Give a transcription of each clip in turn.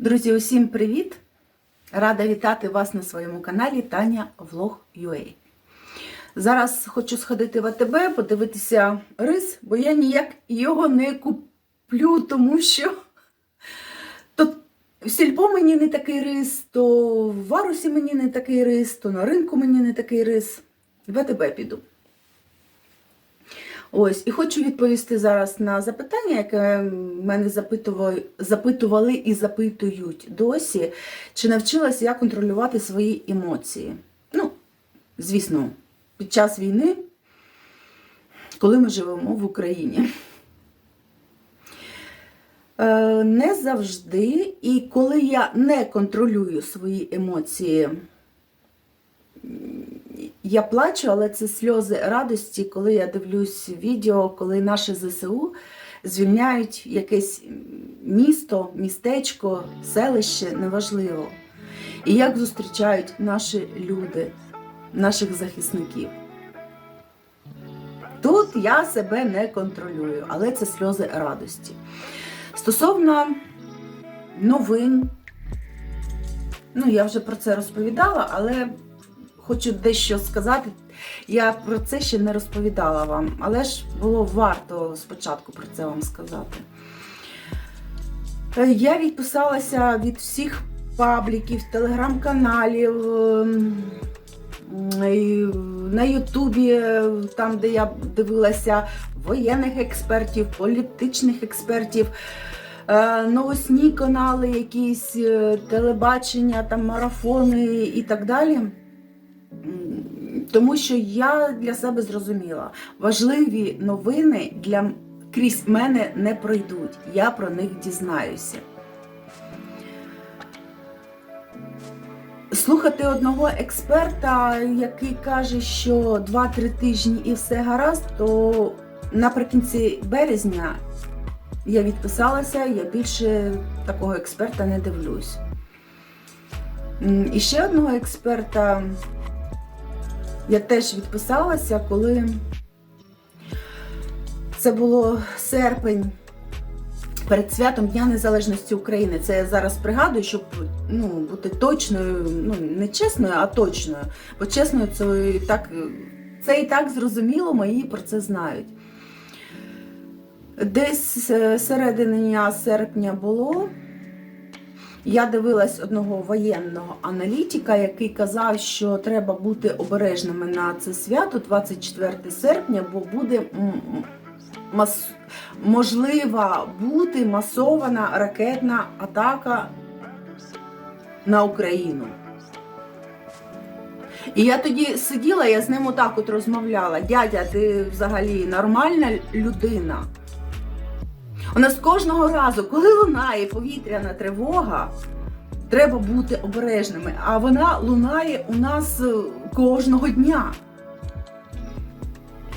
Друзі, усім привіт! Рада вітати вас на своєму каналі Таня Влог. Зараз хочу сходити в АТБ, подивитися рис, бо я ніяк його не куплю, тому що то в сільпо мені не такий рис, то в варусі мені не такий рис, то на ринку мені не такий рис. В АТБ піду. Ось, і хочу відповісти зараз на запитання, яке мене запитували, запитували і запитують досі, чи навчилася я контролювати свої емоції. Ну, звісно, під час війни, коли ми живемо в Україні. Е, Не завжди, і коли я не контролюю свої емоції, я плачу, але це сльози радості, коли я дивлюсь відео, коли наші ЗСУ звільняють якесь місто, містечко, селище, неважливо. І як зустрічають наші люди, наших захисників. Тут я себе не контролюю, але це сльози радості. Стосовно новин, ну я вже про це розповідала, але хочу дещо сказати. Я про це ще не розповідала вам, але ж було варто спочатку про це вам сказати. Е, Я відписалася від всіх пабліків, телеграм-каналів, ем, на Ютубі, е, там, де я дивилася воєнних експертів, політичних експертів, е, новосні канали, якісь телебачення, там марафони і так далі. Тому що я для себе зрозуміла, важливі новини для крізь мене не пройдуть. Я про них дізнаюся. Слухати одного експерта, який каже, що 2-3 тижні і все гаразд, то наприкінці березня я відписалася, я більше такого експерта не дивлюсь. І ще одного експерта я теж відписалася, коли це було серпень перед святом Дня Незалежності України. Це я зараз пригадую, щоб ну, бути точною, ну не чесною, а точною. Бо чесною це і так, це і так зрозуміло, мої про це знають. Десь е, серединя серпня було. Я дивилась одного воєнного аналітика, який казав, що треба бути обережними на це свято 24 серпня, бо буде мас... можлива бути масована ракетна атака на Україну. І я тоді сиділа, я з ним отак от розмовляла. Дядя, ти взагалі нормальна людина. У нас кожного разу, коли лунає повітряна тривога, треба бути обережними. А вона лунає у нас е, кожного дня.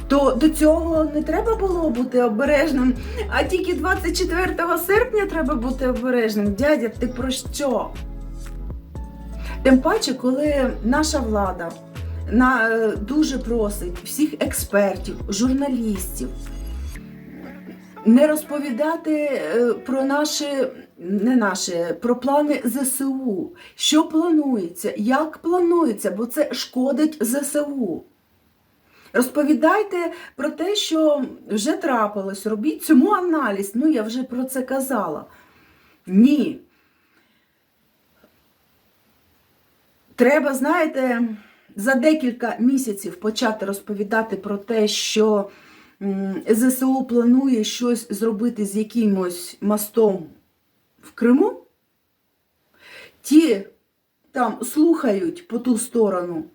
То до цього не треба було бути обережним, а тільки 24 серпня треба бути обережним. Дядя, ти про що? Тим паче, коли наша влада на, е, дуже просить всіх експертів, журналістів не розповідати е, про наші, не наші, про плани ЗСУ, що планується, як планується, бо це шкодить ЗСУ. Розповідайте про те, що вже трапилось, робіть цьому аналіз. Ну, я вже про це казала. Ні. Треба, знаєте, за декілька місяців почати розповідати про те, що ЗСУ планує щось зробити з якимось мостом в Криму. Ті там слухають по ту сторону,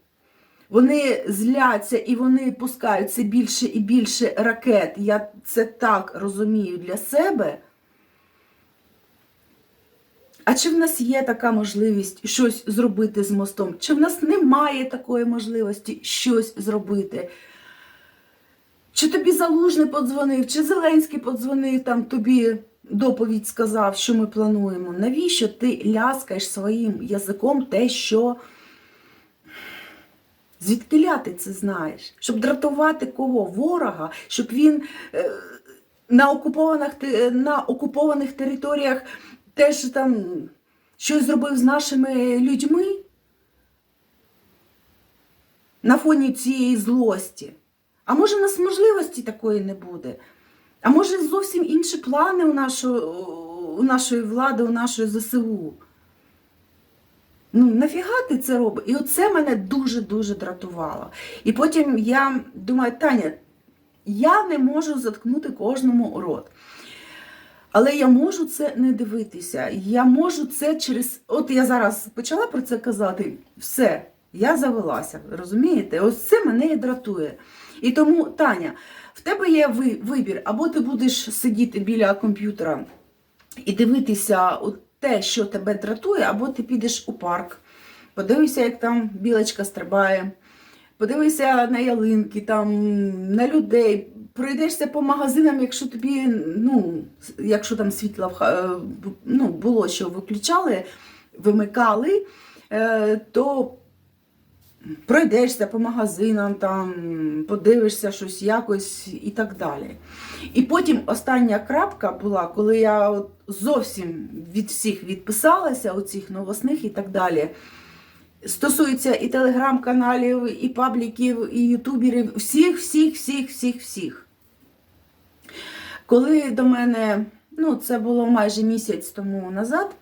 вони зляться і вони пускають все більше і більше ракет. Я це так розумію для себе. А чи в нас є така можливість щось зробити з мостом? Чи в нас немає такої можливості щось зробити? Чи тобі Залужний подзвонив, чи Зеленський подзвонив, там тобі доповідь сказав, що ми плануємо? Навіщо ти ляскаєш своїм язиком те, що звідки ти це знаєш? Щоб дратувати кого? Ворога, щоб він е, на окупованих, на окупованих територіях теж там щось зробив з нашими людьми на фоні цієї злості. А може, в нас можливості такої не буде? А може, зовсім інші плани у нашої, у нашої влади, у нашої ЗСУ? Ну, нафіга ти це робиш? І оце мене дуже-дуже дратувало. І потім я думаю, Таня, я не можу заткнути кожному рот. Але я можу це не дивитися. Я можу це через. От я зараз почала про це казати. Все, я завелася. Розумієте? Ось це мене і дратує. І тому, Таня, в тебе є ви- вибір, або ти будеш сидіти біля комп'ютера і дивитися те, що тебе дратує, або ти підеш у парк, подивишся, як там білочка стрибає, подивишся на ялинки, там, на людей, пройдешся по магазинам, якщо тобі, ну, якщо там ха- е, ну, було, що виключали, вимикали, е, то пройдешся по магазинам, там, подивишся щось якось і так далі. І потім остання крапка була, коли я от зовсім від всіх відписалася, оцих новосних і так далі. Стосується і телеграм-каналів, і пабліків, і ютуберів, всіх, всіх, всіх, всіх, всіх. Коли до мене, ну це було майже місяць тому назад,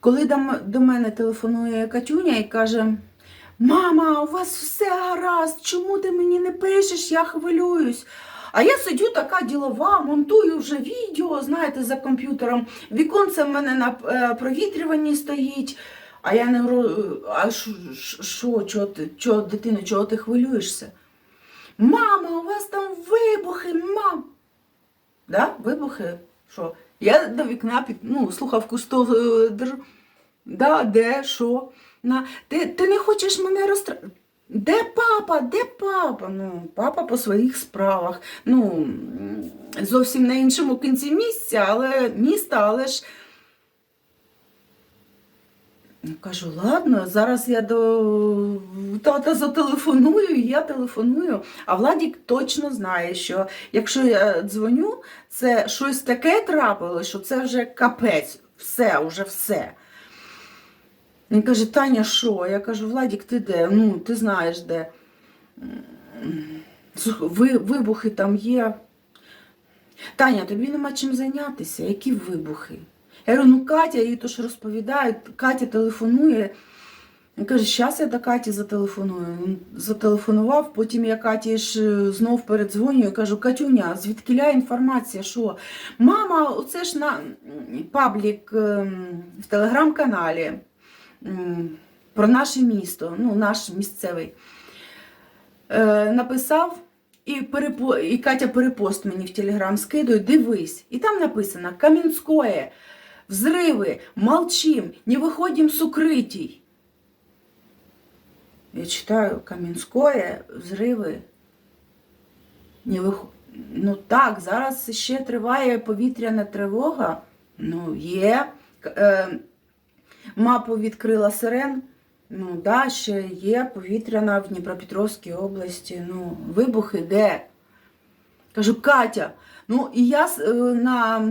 коли до, мене телефонує Катюня і каже: Мама, у вас все гаразд, чому ти мені не пишеш? Я хвилююсь. А я сидю така ділова, монтую вже відео, знаєте, за комп'ютером. Віконце в мене на е, провітрюванні стоїть. А я не говорю, а що, чого ти, чого, дитино, чого ти хвилюєшся? Мама, у вас там вибухи, мам. Да? Вибухи? Що? Я до вікна під, ну, слухавку сто е. Да, де, що? На, ти, ти не хочеш мене розтра... Де папа? Де папа? Ну, папа по своїх справах. Ну, зовсім на іншому кінці місця, але міста, але ж. Кажу, ладно, зараз я до тата зателефоную, і я телефоную. А Владік точно знає, що якщо я дзвоню, це щось таке трапилось, що це вже капець, все, вже все. Він каже, Таня, що? Я кажу, Владік, ти де? Ну, ти знаєш де. Ви, вибухи там є. Таня, тобі нема чим зайнятися. Які вибухи? Я говорю, ну Катя, їй то ж розповідає, Катя телефонує. Він каже, щас я до Каті зателефоную. Він Зателефонував, потім я Каті ж е, знов передзвонюю, кажу, Катюня, звідкиля інформація, що? Мама, оце ж на паблік ем, в телеграм-каналі про наше місто, ну, наш місцевий. Е, написав, і, перепо... і Катя перепост мені в Телеграм скидує, дивись. І там написано Кам'янськое, взриви, молчим, не виходим з укритій. Я читаю Кам'янськое, взриви. Не вих... Ну так, зараз ще триває повітряна тривога. Ну, є. Е, мапу відкрила сирен. Ну, да, ще є повітряна в Дніпропетровській області. Ну, вибухи де? Кажу, Катя, ну і я е, на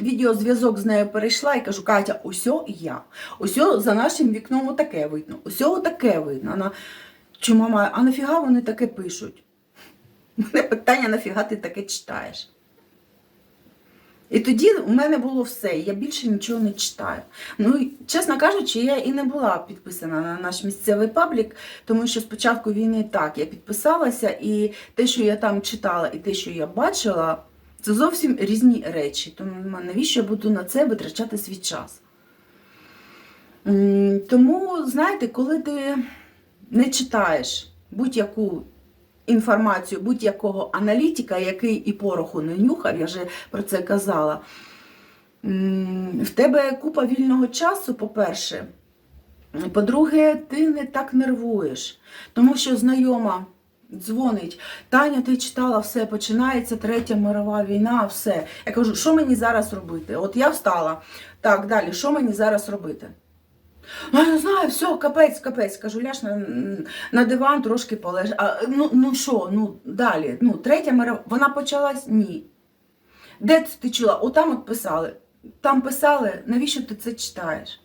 відеозв'язок з нею перейшла і кажу, Катя, усьо я. Усьо за нашим вікном отаке видно. Усьо отаке видно. Вона, чи мама, а нафіга вони таке пишуть? Мене питання, нафіга ти таке читаєш? І тоді у мене було все, я більше нічого не читаю. Ну, чесно кажучи, я і не була підписана на наш місцевий паблік, тому що спочатку війни так, я підписалася, і те, що я там читала, і те, що я бачила, це зовсім різні речі. Тому навіщо я буду на це витрачати свій час? Тому, знаєте, коли ти не читаєш будь-яку інформацію будь-якого аналітика, який і пороху не нюхав, я вже про це казала. В тебе купа вільного часу, по-перше. По-друге, ти не так нервуєш, тому що знайома дзвонить. Таня, ти читала все, починається третя мирова війна, все. Я кажу, що мені зараз робити? От я встала. Так, далі, що мені зараз робити? Ну, я не знаю, все, капець, капець. Кажу, ляж на, на диван, трошки полеж. А, ну, ну що, ну далі. Ну, третя мира, вона почалась? Ні. Де ти чула? Отам от писали. Там писали, навіщо ти це читаєш?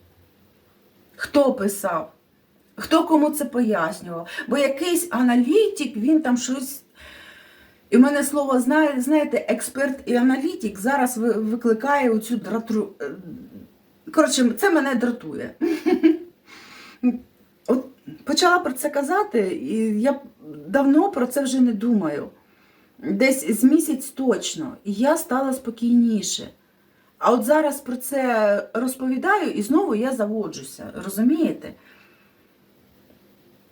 хто писав, хто кому це пояснював. Бо якийсь аналітик, він там щось. І в мене слово знає- знаєте, експерт і аналітик зараз викликає оцю дратру. е, Коротше, це мене дратує. От почала про це казати, і я давно про це вже не думаю. Десь з місяць точно. І я стала спокійніше. А от зараз про це розповідаю і знову я заводжуся, розумієте?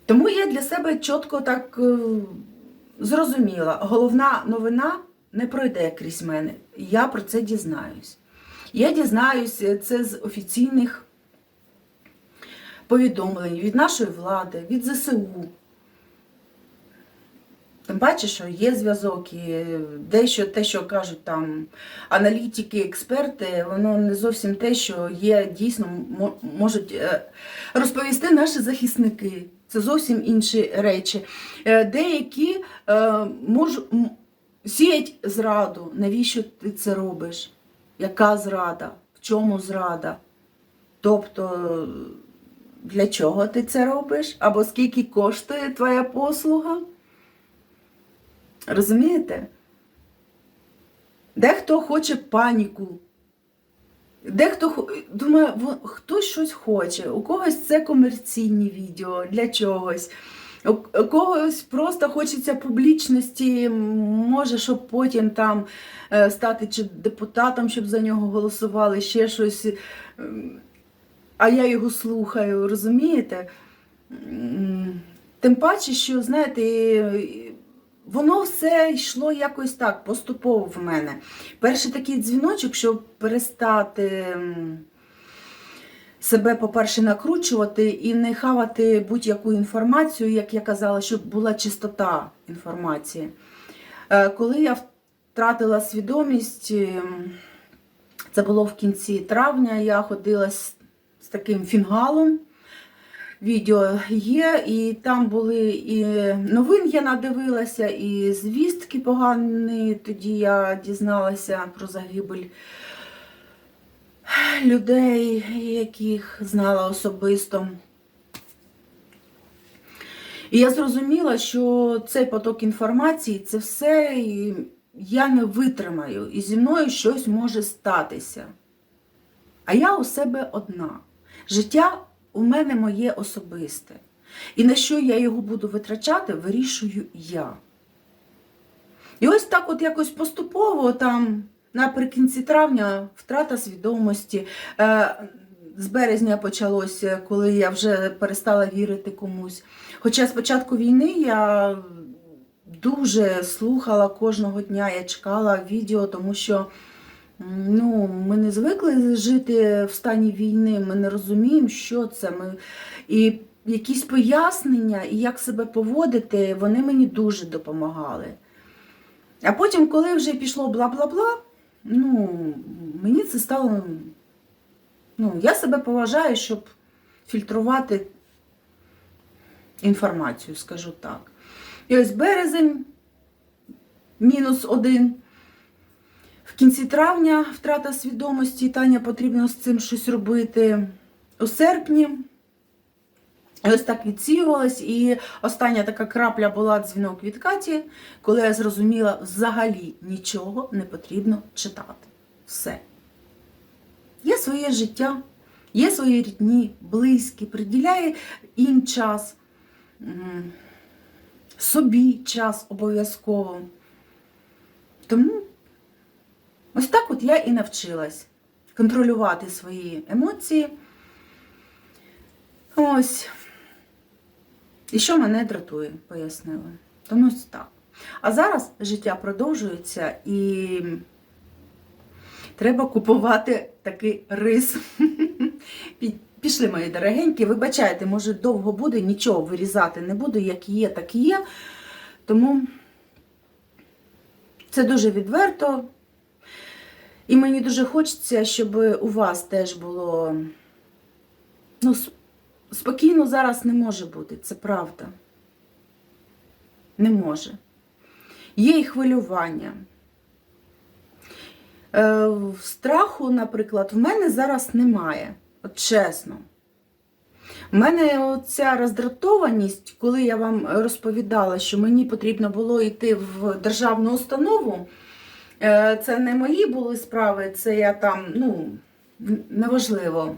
Тому я для себе чітко так е, зрозуміла. Головна новина не пройде крізь мене. Я про це дізнаюсь. Я дізнаюся це з офіційних повідомлень від нашої влади, від ЗСУ. Тим паче, що є зв'язок і дещо те, що кажуть там аналітики, експерти, воно не зовсім те, що є дійсно можуть е, розповісти наші захисники. Це зовсім інші речі. Е, Деякі е, мож, сіять зраду. Навіщо ти це робиш? Яка зрада? В чому зрада? Тобто, для чого ти це робиш? Або скільки коштує твоя послуга? Розумієте? Дехто хоче паніку. Дехто думає, хтось щось хоче, у когось це комерційні відео для чогось. У когось просто хочеться публічності, може, щоб потім там е, стати чи депутатом, щоб за нього голосували, ще щось. А я його слухаю, розумієте? Тим паче, що, знаєте, воно все йшло якось так, поступово в мене. Перший такий дзвіночок, щоб перестати себе, по-перше, накручувати і не хавати будь-яку інформацію, як я казала, щоб була чистота інформації. Е, Коли я втратила свідомість, це було в кінці травня, я ходила з, з таким фінгалом. Відео є, і там були і новин я надивилася, і звістки погані. Тоді я дізналася про загибель людей, яких знала особисто. І я зрозуміла, що цей поток інформації це все і я не витримаю, і зі мною щось може статися. А я у себе одна. Життя у мене моє особисте. І на що я його буду витрачати, вирішую я. І ось так от якось поступово там наприкінці травня втрата свідомості. Е, З березня почалося, коли я вже перестала вірити комусь. Хоча з початку війни я дуже слухала кожного дня, я чекала відео, тому що ну, ми не звикли жити в стані війни, ми не розуміємо, що це. Ми... І якісь пояснення, і як себе поводити, вони мені дуже допомагали. А потім, коли вже пішло бла-бла-бла, ну, мені це стало. Ну, я себе поважаю, щоб фільтрувати інформацію, скажу так. І ось березень, мінус один. Кінці травня втрата свідомості, Таня потрібно з цим щось робити. У серпні ось так відсіювалась. І остання така крапля була дзвінок від Каті, коли я зрозуміла, взагалі нічого не потрібно читати. Все. Є своє життя, є свої рідні, близькі, приділяє їм час, собі час обов'язково. Тому ось так от я і навчилась контролювати свої емоції. Ось. І що мене дратує, пояснила. Тому ось так. А зараз життя продовжується і треба купувати такий рис. Пішли, мої дорогенькі, вибачайте, може довго буде, нічого вирізати не буду, як є, так і є. Тому це дуже відверто. І мені дуже хочеться, щоб у вас теж було. Ну, спокійно зараз не може бути, це правда. Не може. Є і хвилювання. Е, страху, наприклад, в мене зараз немає. От чесно. У мене ця роздратованість, коли я вам розповідала, що мені потрібно було йти в державну установу, це не мої були справи, це я там, ну, неважливо.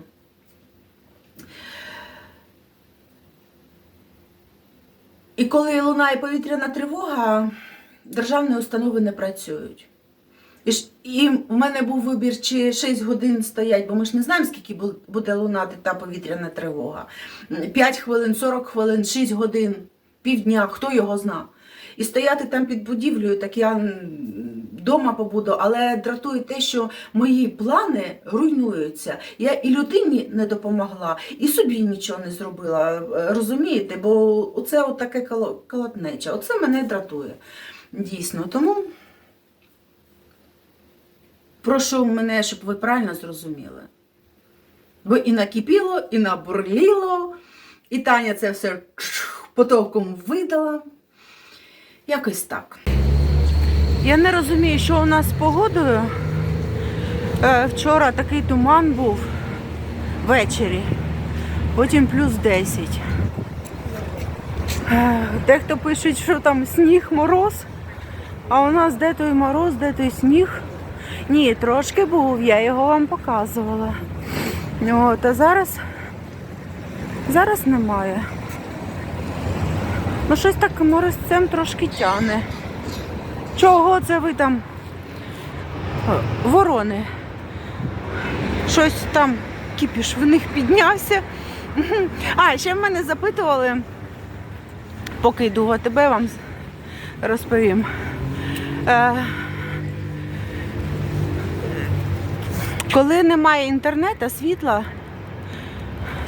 І коли лунає повітряна тривога, державні установи не працюють. І, і в мене був вибір, чи 6 годин стоять, бо ми ж не знаємо, скільки буде лунати та повітряна тривога. 5 хвилин, 40 хвилин, 6 годин, півдня, хто його зна. І стояти там під будівлею, так я вдома побуду, але дратує те, що мої плани руйнуються. Я і людині не допомогла, і собі нічого не зробила. Розумієте? Бо оце от таке коло- колотнеча. Оце мене дратує. Дійсно. Тому прошу мене, щоб ви правильно зрозуміли. Бо і накипіло, і набурліло, і Таня це все потоком видала. Якось так. Я не розумію, що у нас з погодою. Е, вчора такий туман був ввечері, потім плюс 10. Е, дехто пише, що там сніг, мороз, а у нас де той мороз, де той сніг. Ні, трошки був, я його вам показувала. От, а зараз, зараз немає. Ну щось так морозцем трошки тяне. Чого це ви там? Е, Ворони. Щось там кіпіш в них піднявся. А, ще в мене запитували, поки йду в АТБ вам розповім. Е, коли немає інтернету, світла,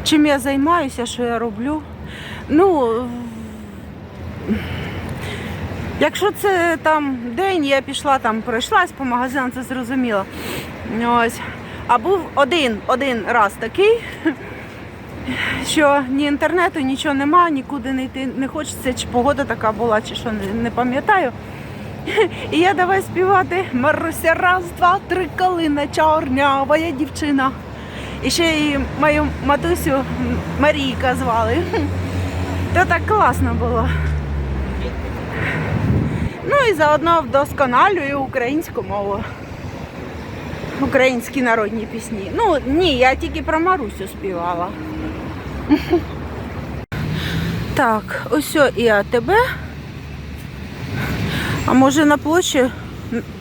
чим я займаюся, що я роблю. Ну, Якщо це там день, я пішла там, пройшлась по магазинам, це зрозуміло. Ось. А був один, один раз такий, що ні інтернету, нічого нема, нікуди не йти не хочеться, чи погода така була, чи що, не, пам'ятаю. І я давай співати Маруся, раз, два, три калина, чорнява я дівчина. І ще і мою матусю Марійка звали. То так класно було. Ну і заодно вдосконалюю українську мову. Українські народні пісні. Ну, ні, я тільки про Марусю співала. Так, ось і АТБ. А може на площі?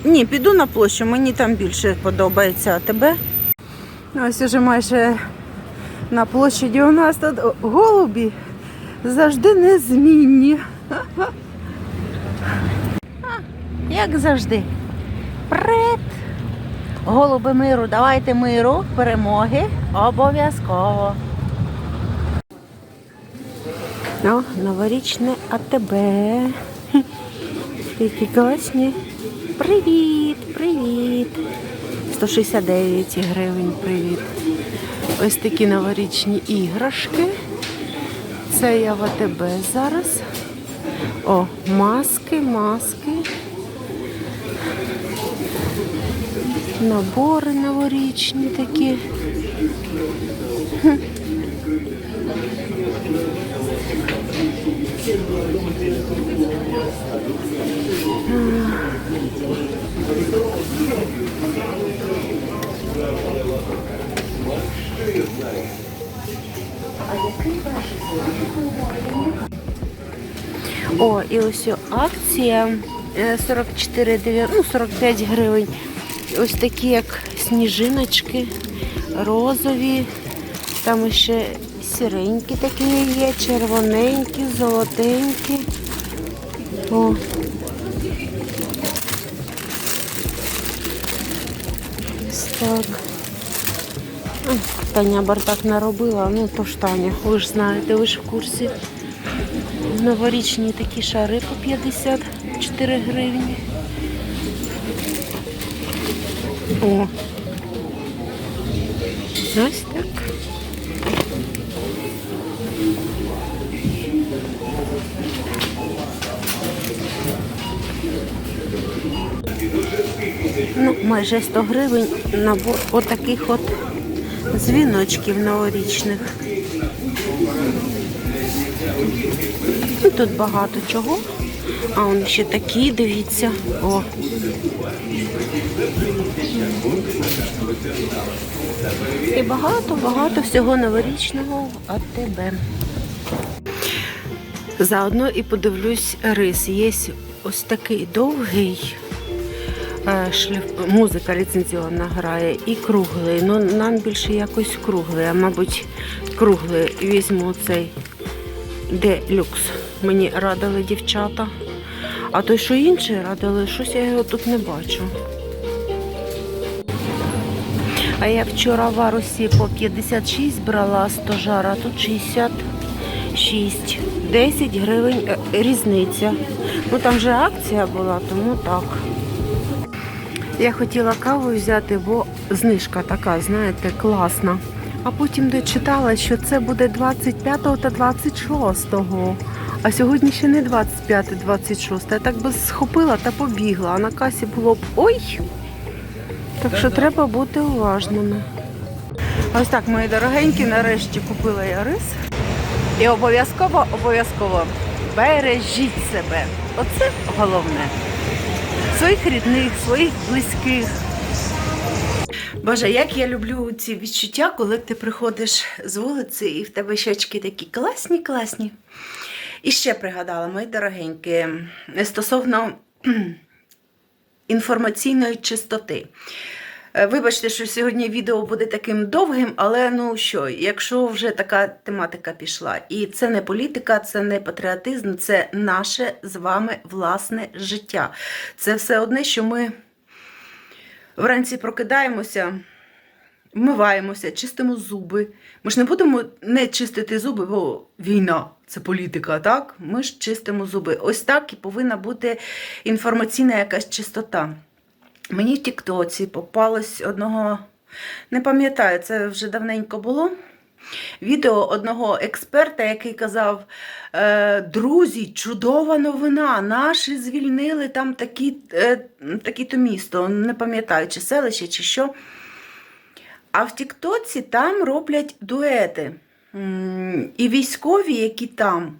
Ні, піду на площу, мені там більше подобається АТБ. Ось уже майже на площаді у нас тут голубі завжди незмінні. Як завжди. Привіт! Голуби миру, давайте миру, перемоги обов'язково. О, новорічне АТБ. Які класні. Привіт, привіт. 169 гривень, привіт. Ось такі новорічні іграшки. Це я в АТБ зараз. О, маски, маски. Набори новорічні такі. О, і ось акція е, 44, дев'я- ну, 45 гривень. Ось такі, як сніжиночки, розові. Там ще сіренькі такі є, червоненькі, золотенькі. О. Так. Таня бардак наробила, ну то ж Таня, ви ж знаєте, ви ж в курсі. Новорічні такі шари по 54 гривні. О. Ось так. Ну, майже 100 гривень набор отаких от дзвіночків новорічних. Ну, Тут багато чого. А он ще такі, дивіться. О. І багато-багато всього новорічного в АТБ. Заодно і подивлюсь рис. Є ось такий довгий е, шліф... музика ліцензіонна грає і круглий. Ну нам більше якось круглий, а мабуть, круглий візьму цей делюкс. Мені радили дівчата. А той, що інший радили, щось я його тут не бачу. А я вчора в Арусі по 56 брала 100 жар, а тут 66. 10 гривень е, різниця. Ну там же акція була, тому так. Я хотіла каву взяти, бо знижка така, знаєте, класна. А потім дочитала, що це буде 25 та 26. А сьогодні ще не 25, 26. Я так би схопила та побігла, а на касі було б ой. Так що треба бути уважними. Ось так, мої дорогенькі, нарешті купила я рис. І обов'язково, обов'язково бережіть себе. Оце головне. Своїх рідних, своїх близьких. Боже, як я люблю ці відчуття, коли ти приходиш з вулиці і в тебе щочки такі класні, класні. І ще пригадала, мої дорогенькі, стосовно інформаційної чистоти. Е, Вибачте, що сьогодні відео буде таким довгим, але ну що, якщо вже така тематика пішла, і це не політика, це не патріотизм, це наше з вами власне життя. Це все одне, що ми вранці прокидаємося, вмиваємося, чистимо зуби. Ми ж не будемо не чистити зуби, бо війна це політика, так? Ми ж чистимо зуби. Ось так і повинна бути інформаційна якась чистота. Мені в Тіктоці попалось одного, не пам'ятаю, це вже давненько було. Відео одного експерта, який казав: е, друзі, чудова новина! Наші звільнили там такі, е, такі-то місто, не пам'ятаю, чи селище, чи що. А в Тіктоці там роблять дуети. І військові, які там,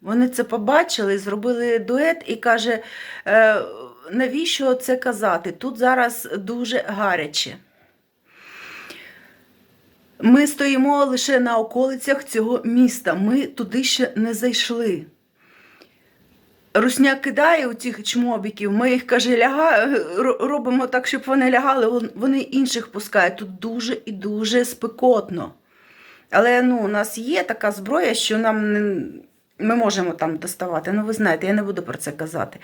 вони це побачили, зробили дует і каже, е, навіщо це казати? Тут зараз дуже гаряче. Ми стоїмо лише на околицях цього міста. Ми туди ще не зайшли. Русня кидає у цих чмобіків, ми їх каже, ляга, робимо так, щоб вони лягали, вони інших пускають. Тут дуже і дуже спекотно. Але ну, у нас є така зброя, що нам не, ми можемо там доставати. Ну, ви знаєте, я не буду про це казати.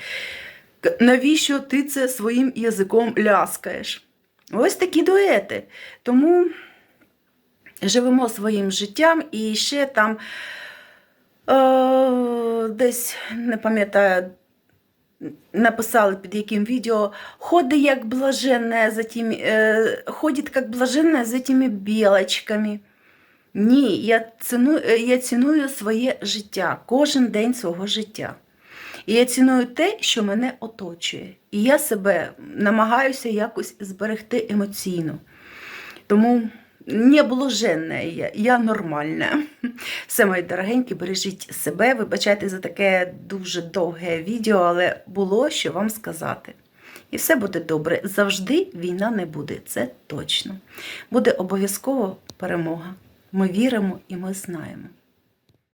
Навіщо ти це своїм язиком ляскаєш? Ось такі дуети. Тому живемо своїм життям і ще там десь не пам'ятаю. Написали під яким відео ходи як блаженная за тими, е, ходить як блаженная за тими білочками. Ні, я ціную, е, я ціную своє життя, кожен день свого життя. І я ціную те, що мене оточує. І я себе намагаюся якось зберегти емоційно. Тому не блаженна я, я нормальна. Все, мої дорогенькі, бережіть себе, вибачайте за таке дуже довге відео, але було що вам сказати. І все буде добре. Завжди війна не буде, це точно. Буде обов'язково перемога. Ми віримо і ми знаємо.